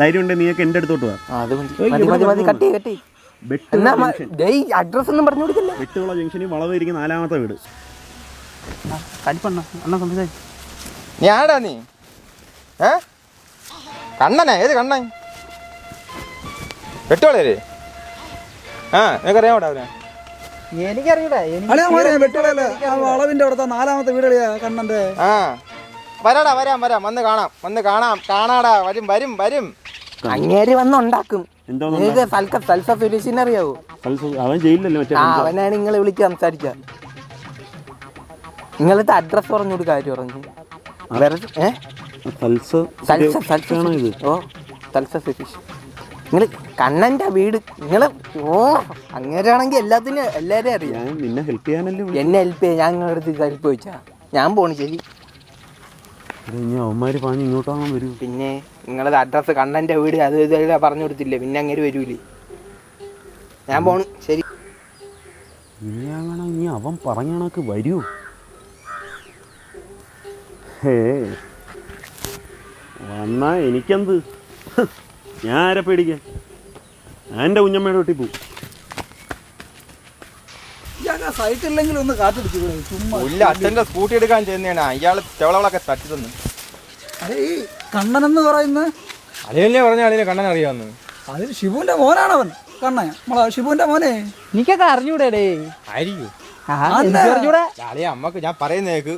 ധൈര്യം ഉണ്ട് നീയൊക്കെ എന്റെ അടുത്തോട്ട് വാ. അഡ്രസ് ഒന്നും പറഞ്ഞു കൊടുക്കില്ല? വെട്ടുവിള ജംഗ്ഷനിൽ വളവ് ഇരിക്കുന്ന നാലാമത്തെ വീട്. സംസാരിക്കും നീ ആടാ നീ? ഏ? കണ്ണനാ ഏത് കണ്ണൻ? വെട്ടോളേ ആ അവനെ? മോനെ വെട്ടുകളല്ലേ ആ വളവിന്റെ അവിടുത്തെ നാലാമത്തെ വീടളിയാ കണ്ണന്റെ? ആ. വരാടാ വരാം വരാം. വന്ന് കാണാം വന്ന് കാണാം. കാണാടാ വരും വരും വരും. അങ്ങേര് വന്ന് ഉണ്ടാക്കും. നിങ്ങൾക്ക് സൽക്ക സൽസ സുരേഷിനെ അറിയാവോ? സൽസ- അവൻ ജയിലിലല്ലേ മറ്റേ ആ അവനാണ് നിങ്ങളെ വിളിച്ച് സംസാരിച്ച നിങ്ങളത്തെ അഡ്രസ് പറഞ്ഞു കാര്യം പറഞ്ഞു വെറുതെ ഏ? സൽസ സൽസ സൽസ ആണോ ഇത്. ഓ സൽസ സുരേഷ് നിങ്ങൾ വീട് നിങ്ങൾ ഓ അങ്ങേരാണെങ്കിൽ എല്ലാത്തിനും എല്ലാരെയും അറിയാം. ഞാൻ നിന്നെ ഹെൽപ്പ് ചെയ്യാനല്ലേ വിളി- എന്നെ ഹെൽപ്പ് ചെയ്യാൻ ഞാൻ നിങ്ങളുടെ അടുത്ത് ഹെൽപ്പ് ചോദിച്ചാ. ഞാൻ പോണു ശരി. ഇനി അവന്മാര് പാഞ്ഞ് ഇങ്ങോട്ടാകാൻ വരൂ? പിന്നെ നിങ്ങളത് അഡ്രസ്സ് കണ്ണന്റെ വീട് അത് ഇതല്ല പറഞ്ഞു കൊടുത്തില്ലേ? പിന്നെ അങ്ങനെ വരൂലേ? ഞാൻ പോണു. ശരി. ഇനി അങ്ങനെ ഇനി അവൻ പറഞ്ഞ കണക്ക് വരൂ. ഹേ. വന്നാ എനിക്കെന്ത്? ഞാൻ ആരെ പേടിക്കാൻ? എന്റെ കുഞ്ഞമ്മയുടെ വീട്ടിൽ പോവും. ഇയാൾക്ക് സൈറ്റ് ഇല്ലെങ്കിൽ ഒന്ന് കാറ്റടിച്ചു ഇവിടെ. ചുമ്മാ ഇല്ല അച്ഛന്റെ സ്കൂട്ടി എടുക്കാൻ ചെന്നാണ് അയാൾ ചെവളകളൊക്കെ തട്ടി തന്നു അതെ ഈ കണ്ണൻ എന്ന് പറയുന്ന അളിയല്ലേ പറഞ്ഞ അളിയെ കണ്ണൻ അറിയാമെന്ന് അതിൽ മോനാണ് അവൻ കണ്ണൻ. നമ്മളെ ഷിബുവിന്റെ മോനെ. എനിക്കൊക്കെ അറിഞ്ഞൂടേടേ. ആയിരിക്കും. അളിയ അമ്മയ്ക്ക് ഞാൻ പറയുന്നേക്ക്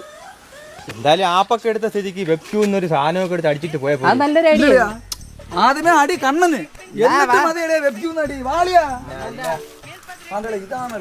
എന്തായാലും ആപ്പൊക്കെ എടുത്ത സ്ഥിതിക്ക് എന്നൊരു സാധനമൊക്കെ എടുത്ത് അടിച്ചിട്ട് പോയപ്പോ നല്ലൊരു ഐഡിയ. ആദ്യമേ അടി കണ്ണന്. എന്നിട്ട് മതിയടേ വെബ്ക്യൂന്ന് അടി. വാളിയാ. ഇതാണല്ലേ